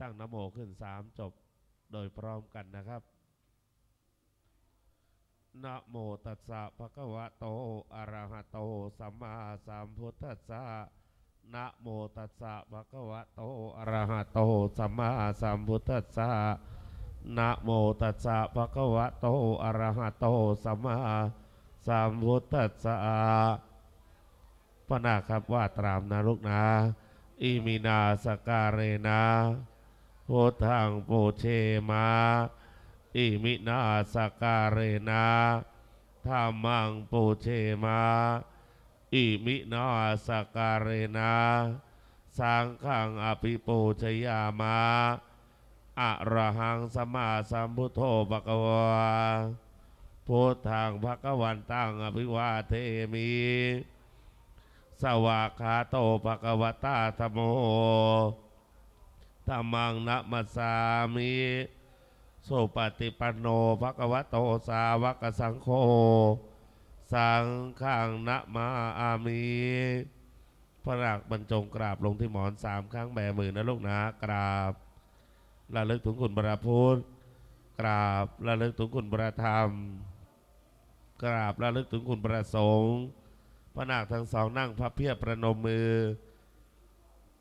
ตั้งนโมขึ้นสามจบโดยพร้อมกันนะครับนะโมตัสสะภะคะวะโต อะระหะโต สัมมาสัมพุทธัสสะนะโมตัสสะภะคะวะโต อะระหะโต สัมมาสัมพุทธัสสะนะโมตัสสะภะคะวะโต อะระหะโต สัมมาสัมพุทธัสสะพระนาครับว่าตรามนะลูกนะอิมินาสการเรนะ พุทธังปูเชมาอิมินาสการเรนะธรรมังปูเชมาอิมินาสการเรนะสังฆังอภิปูชยามาอะระหังสมมาสัมพุทโธภะคะวาพุทธังภะคะวันตังอภิวาเทมิ สวากขาโตภะคะวตาธโม ธรรมังนะมัสสามิสุปฏิปันโนภะควะโตสาวกสังโฆสังฆังนะมาอามิพระรักบรรจงกราบลงที่หมอนสามครั้งแบมือนะลูกนะกราบระลึกถึงคุณพระพุทธกราบระลึกถึงคุณพระธรรม กราบระลึกถึงคุณพระสงฆ์พระนาคทั้งสองนั่งพับเพียบประนมมือ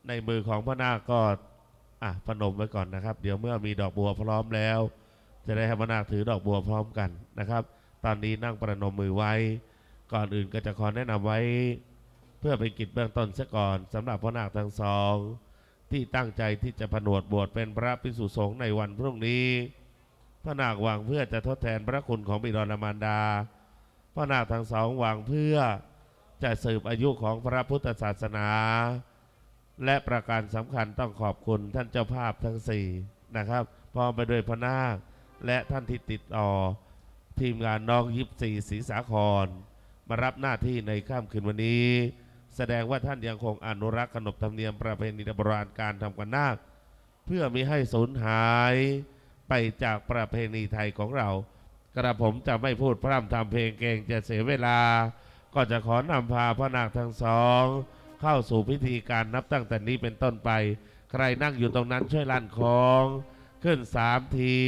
ในมือของพระนาคก็ อะประนมไว้ก่อนนะครับ เดี๋ยวเมื่อมีดอกบัวพร้อมแล้ว จะได้ให้พระนาคถือดอกบัวพร้อมกันนะครับ ตอนนี้นั่งประนมมือไว้ ก่อนอื่นก็จะขอแนะนำไว้ เพื่อเป็นกิจเบื้องต้นเสียก่อนสำหรับพระนาคทั้งสอง ที่ตั้งใจที่จะผนวดบวชเป็นพระภิกษุสงฆ์ในวันพรุ่งนี้พระนาคหวังเพื่อจะทดแทนพระคุณของบิดามารดาพระนาคทั้งสองหวังเพื่อจะสืบอายุของพระพุทธศาสนา และประการสำคัญต้องขอบคุณท่านเจ้าภาพทั้งสี่นะครับพร้อมไปด้วยพนาคและท่านที่ติดต่อ ทีมงานน้องยิบสี่ศรีสาคร มารับหน้าที่ในค่ำคืนวันนี้ แสดงว่าท่านยังคงอนุรักษ์ขนบธรรมเนียมประเพณีโบราณการทำกันนาค เพื่อมิให้สูญหายไปจากประเพณีไทยของเรา กระผมจะไม่พูดพร่ำทำเพลงเกรงจะเสียเวลา ก็จะขอนำพาพระนาคทั้งสอง เข้าสู่พิธีการนับตั้งแต่นี้เป็นต้นไป ใครนั่งอยู่ตรงนั้นช่วยลั่นของ ขึ้นสามที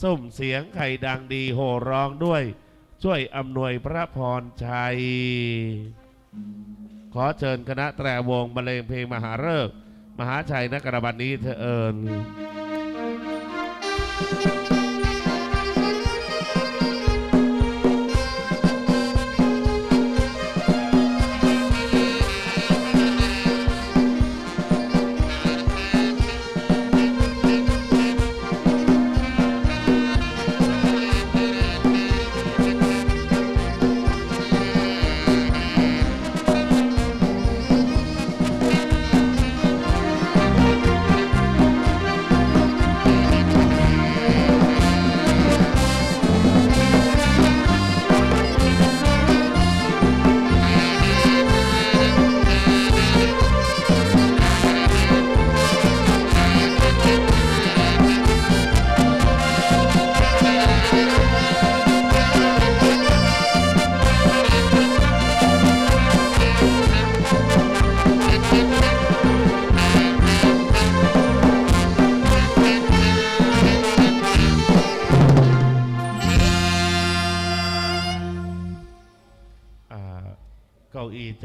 สุ่มเสียงไข่ดังดีโห่ร้องด้วย ช่วยอำนวยพระพรชัย ขอเชิญคณะแตรวงบรรเลงเพลงมหาฤกษ์มหาชัยนักกระบันนี้เธอเอิญอ่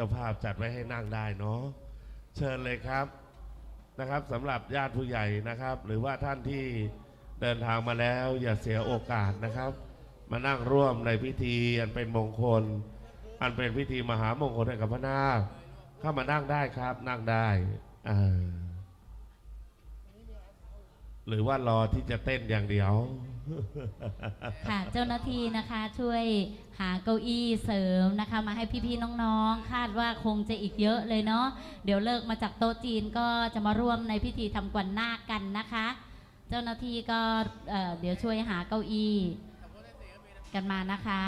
าภาพจัดไว้ให้นั่งได้เนาะเชิญเลยครับนะครับสำหรับญาติผู้ใหญ่นะครับ หรือว่าท่านที่เดินทางมาแล้วอย่าเสียโอกาสนะครับ มานั่งร่วมในพิธีอันเป็นมงคล อันเป็นพิธีมหามงคลให้กับพระนาคเข้ามานั่งได้ครับ นั่งได้อ่าหรือว่ารอที่จะเต้นอย่างเดียว ค่ะเจ้าหน้าที่นะคะช่วยหาเก้าอี้เสริมนะคะ มาให้พี่ๆน้องๆ คาดว่าคงจะอีกเยอะเลยเนาะเดี๋ยวเลิกมาจากโต๊ะจีนก็จะมาร่วมในพิธีทำกวนนาคกันนะคะ เจ้าหน้าที่ก็เอ่อเดี๋ยวช่วยหาเก้าอี้กันมานะคะ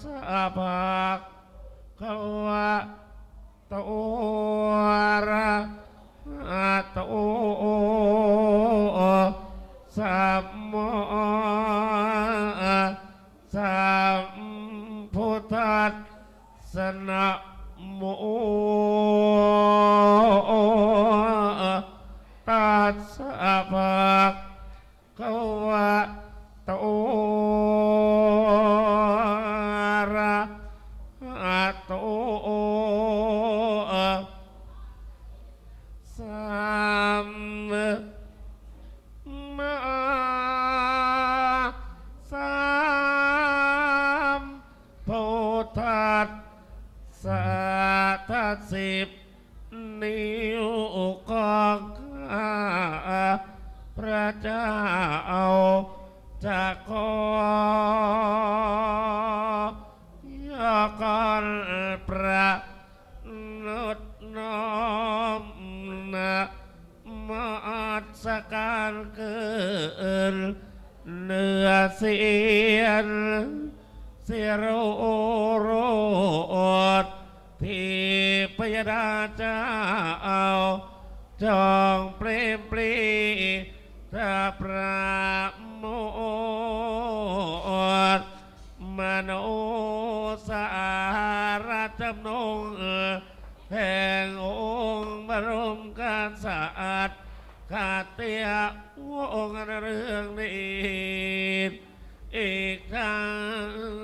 สะภะคะวะโตอะระหะโตสัมมาสัมพุทธัสสนะโมตัสสะภะคะวะโตอ พระเจ้าจะขอยกรประนุดน้อมนะมาสการเกินเนื้อเสียนเสียรโรดที่พยดาเจ้าจองเปรมปรี แห่งองค์บรมกษัตริย์ขาดเตียวงค์เรื่องนี้อีกทาง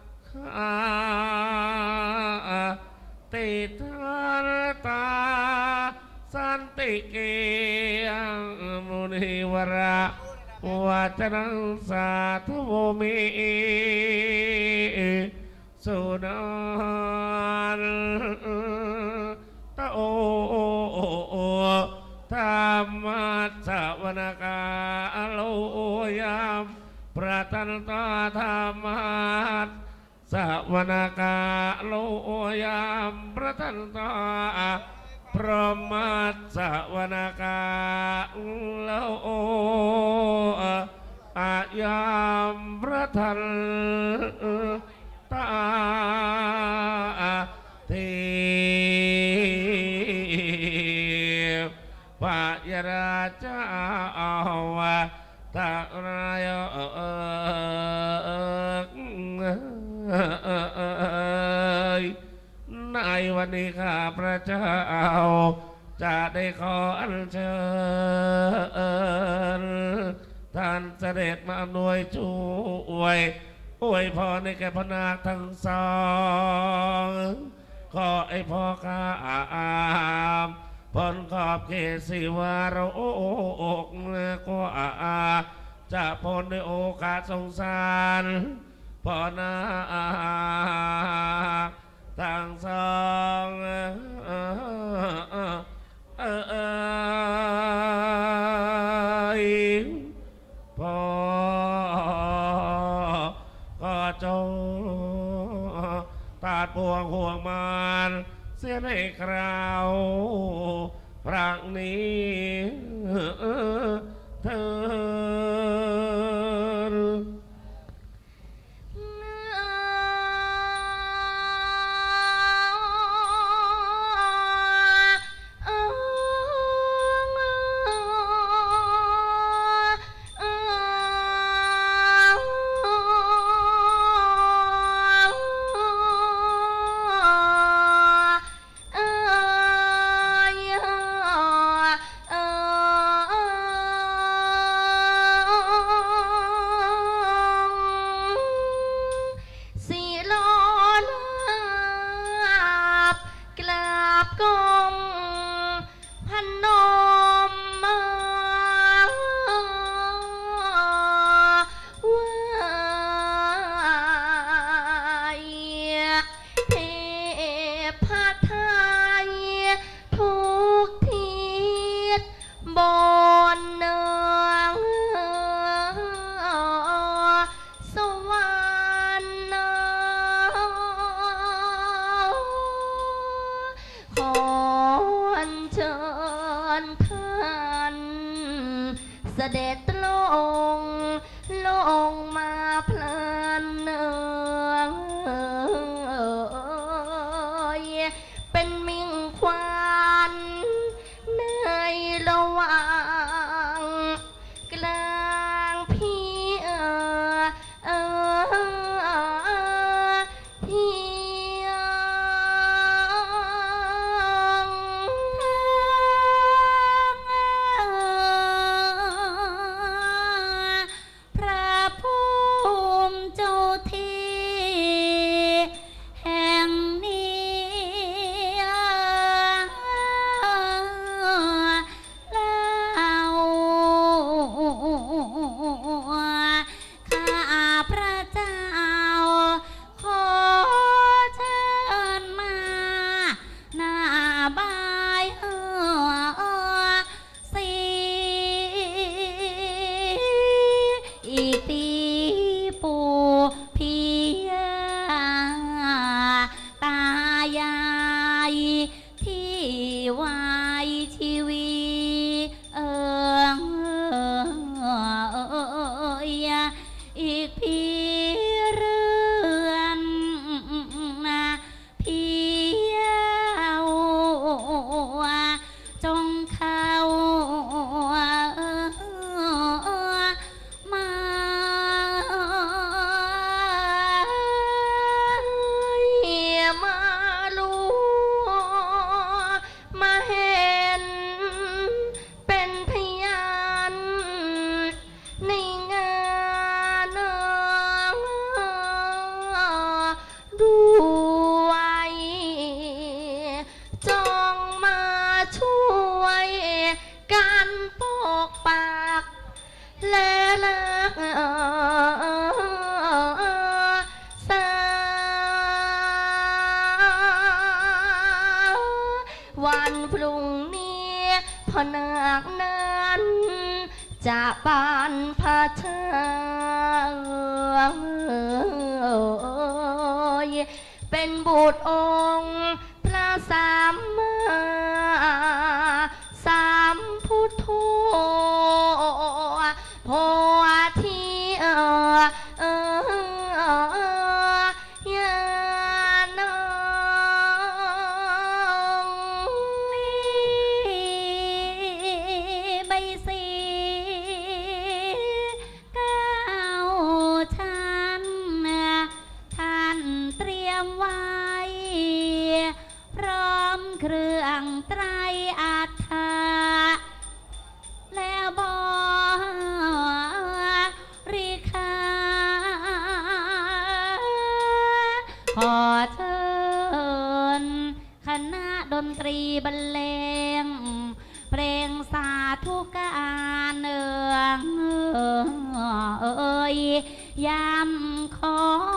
ตเตจาอันตาริกเทารตาตาคาเนติเกตเตปุโมตยันโตเทวาชนะตรวิสะเมียกันติทานตาสัติเกียงมุนิวระวัจนังสาธุโมมิสุนันตะโอธรรมะสวนกาโลยามประทันตาธรรมะ สวนากาโลยามประทันตาพรหมัสสวนากาโลอายามประทันตาทีพระยราชาวาตา วันนี้ข้าพระเจ้าจะได้ขออัญเชิญท่านเสด็จมาอำนวยช่วยอวยพอในแก่พนาทั้งสองขอไอ้พ่อข้าอามพ้นขอบเขตสิวาเราโอ้อกก็อาจะพ้นด้โอกาสสงสารพอนา ทางสองพอก็จงตาดปวงห่วงมานเสียในคราวพรังนี้เธอ Oh.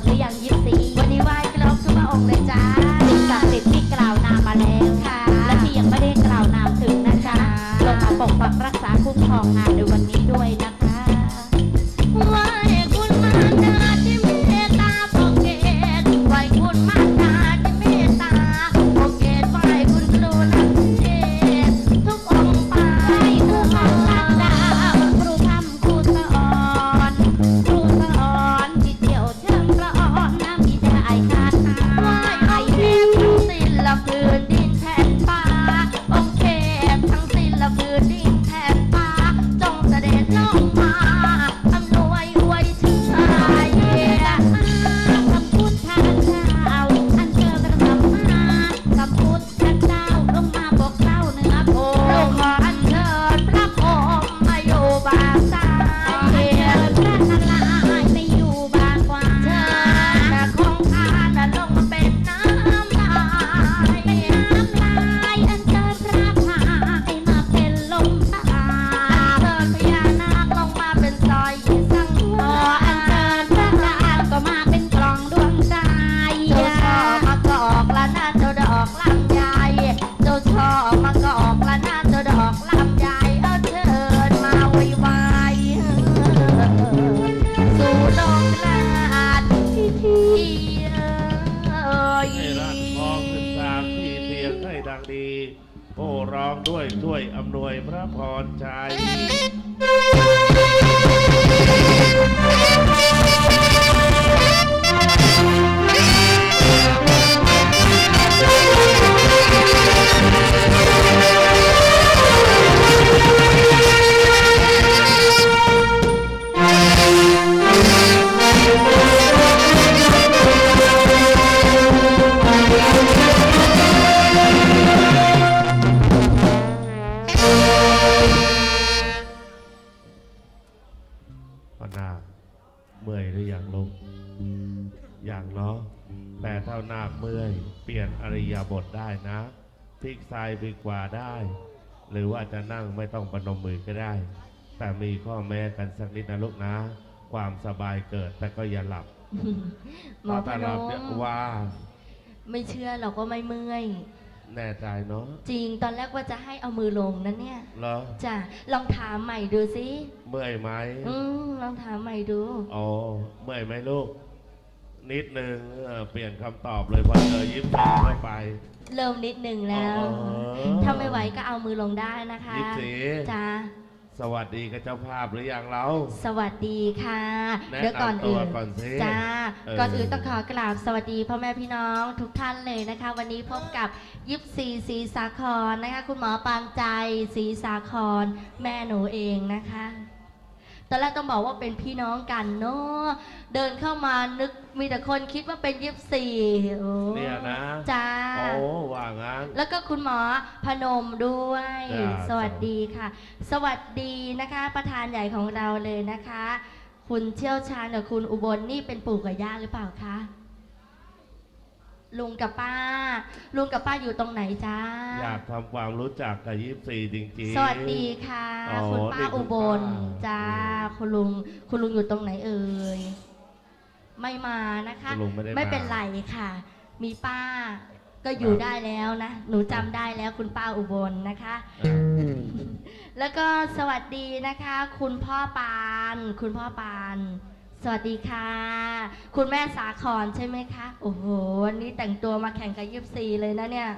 这样一 พลิกซ้ายพลิกขวาได้ หรือว่าจะนั่งไม่ต้องประนมมือก็ได้ แต่มีข้อแม้กันสักนิดนะลูกนะ ความสบายเกิดแต่ก็อย่าหลับหมอพถ้านหลับเนี่ยมว่า ไม่เชื่อเราก็ไม่เมื่อย แน่ใจเนาะจริงตอนแรกว่าจะให้เอามือลงนั่นเนี่ยเหรอจ้ะลองถามใหม่ดูสิเมื่อยไหมอืมลองถามใหม่ดูอ๋อเมื่อยไหมลูกนิดนึงเออเปลี่ยนคำตอบเลยพอเจอยิ้มสีเข้าไป เริ่มนิดหนึ่งแล้ว อ๋อ ถ้าไม่ไหวก็เอามือลงได้นะคะยิ้มสีจ้าสวัสดีกับเจ้าภาพหรือยังเรา สวัสดีค่ะแนะเดี๋ยวก่อนนำตัวอื่นก่อนสิจ้าเออ ก่อนอื่นต้องขอกราบสวัสดีพ่อแม่พี่น้องทุกท่านเลยนะคะ วันนี้พบกับยิปซีสีสาครนะคะ คุณหมอปานใจสีสาครแม่หนูเองนะคะ ตอนแรกต้องบอกว่าเป็นพี่น้องกันเนาะเดินเข้ามานึกมีแต่คนคิดว่าเป็นยิปซีโอ้เนี่ยนะจ้าโอ้ว่างั้นแล้วก็คุณหมอพนมด้วยจ้าสวัสดีค่ะ สวัสดีนะคะ ประธานใหญ่ของเราเลยนะคะ คุณเชี่ยวชาญกับคุณอุบลนี่เป็นปู่กับย่าหรือเปล่าคะ ลุงกับป้า ลุงกับป้าอยู่ตรงไหนจ้า อยากทำความรู้จักกับยิปซีจริงๆ สวัสดีค่ะ อ๋อคุณป้านี่คุณอุบลป้าจ้าคุณลุงคุณลุงอยู่ตรงไหนเอ่ยไม่มานะคะ คุณลุงไม่ได้ไม่เป็นมาไรค่ะ มีป้าก็อยู่ได้แล้วนะ หนูจำได้แล้วคุณป้าอุบลนะคะ อ่า แล้วก็สวัสดีนะคะ คุณพ่อปาน คุณพ่อปาน สวัสดีค่ะ คุณแม่สาครใช่ไหมคะ โอ้โห วันนี้แต่งตัวมาแข่งกับยิปซีเลยนะเนี่ย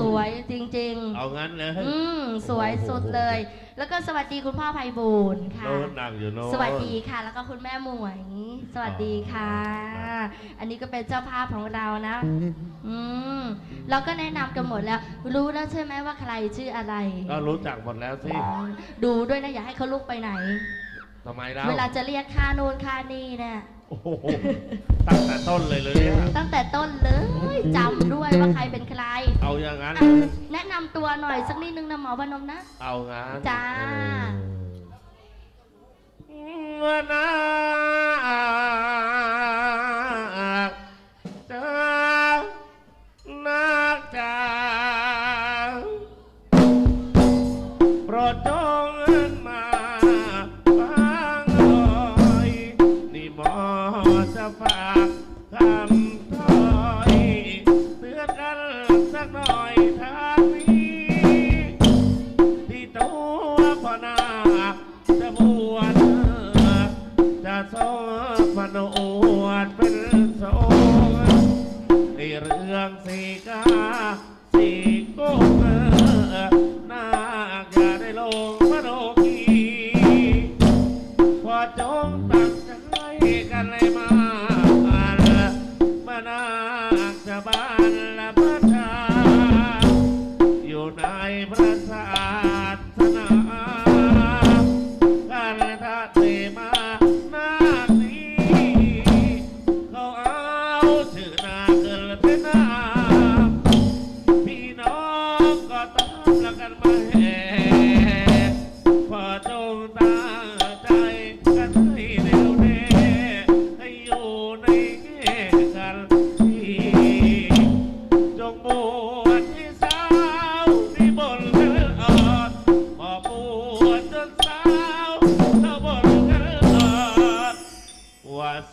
สวยจริงเอางั้นเลยๆอืมสวยสุดเลย แล้วก็สวัสดีคุณพ่อไพบูลย์ค่ะ โน้นนั่งอยู่โน้นสวัสดีค่ะ แล้วก็คุณแม่หมวย สวัสดีค่ะอันนี้ก็เป็นเจ้าภาพของเรานะ อืมเราก็แนะนำกันหมดแล้ว รู้แล้วใช่ไหมว่าใครชื่ออะไร ก็รู้จักหมดแล้วสิ ดูด้วยนะอย่าให้เขาลุกไปไหน ทำไมเราเวลาจะเรียกค่านู่นค่านี่เนี่ยโอ้โหตั้งแต่ต้นเลยเลยเนี่ยตั้งแต่ต้นเลยจำด้วยว่าใครเป็นใคร เอาอย่างนั้นอะเลยแนะนำตัวหน่อยสักนิดนึงนะหมอพนมนะ เอางั้นจ้าเออนา เรื่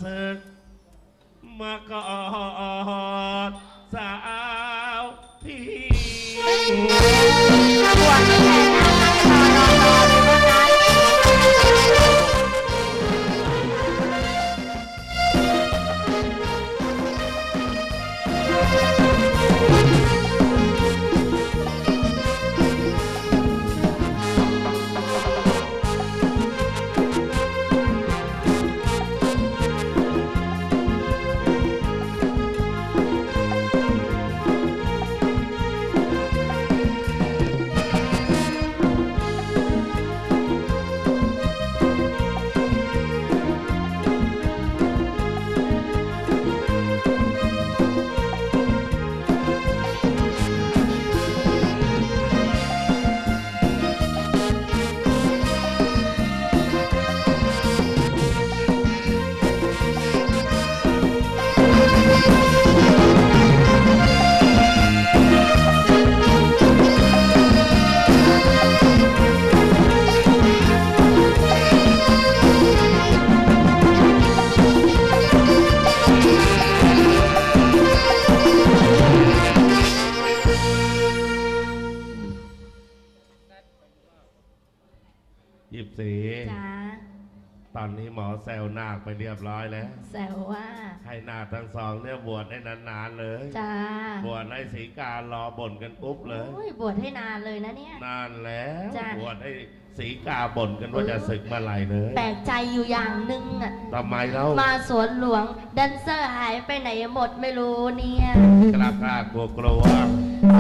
ศึกมาก่อนสาวพี่ บวชไม่แพ้น ไปเรียบร้อยแล้ว แซวว่า ให้นาคทั้งสองเนี่ยบวชให้นานๆเลย จ้าบวชให้สีการรอบ่นกันปุ๊บเลย โอ้ยบวชให้นานเลยนะเนี่ย นานแล้วจ้ะ บวชให้สีกาบ่นกันว่าจะศึกเมื่อไหร่เลยแปลกใจอยู่อย่างหนึ่งอะ ทำไมเล่ามาสวนหลวงแดนเซอร์หายไปไหนหมดไม่รู้เนี่ย กล้ากล้ากลัวกลัว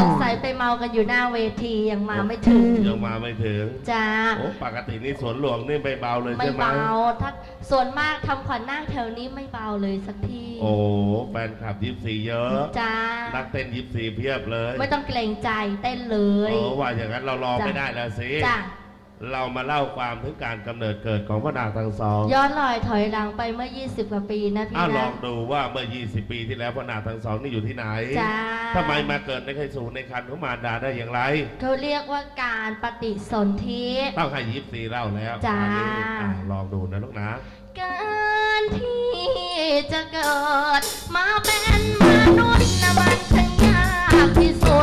สงสัยไปเมากันอยู่หน้าเวทียังมาไม่ถึงยังมาไม่ถึงจ้าโอ้ปกตินี่สวนหลวงนี่ไม่เบาเลยไม่ใช่ไหมเบาถ้าส่วนมากทำขวัญนาคแถวนี้ไม่เบาเลยสักทีโอ้แฟนคลับยิบสี่เยอะจ้านักเต้นยิบสี่เพียบเลย ไม่ต้องเกรงใจเต้นเลยโอ้ว่าอย่างนั้นเรารอจ้ะไม่ได้แล้วสิจ้า เรามาเล่าความถึงการกำเนิดเกิดของพระนางทั้งสองย้อนลอยถอยหลังไปเมื่อ 20 กว่าปีนะพี่น้าลองดูว่าเมื่อ 20 ปีที่แล้วพระนางทั้งสองนี่อยู่ที่ไหนจ้าไมมาเกิดในไข่สูนในคันของมารดาได้อย่างไร เขาเรียกว่าการปฏิสนธิ ต้องให้ยิบซีเล่าแล้วจ้าลองดูนะลูกนะ การที่จะเกิดมาเป็นมนุษย์นะมันช่างยากที่สุด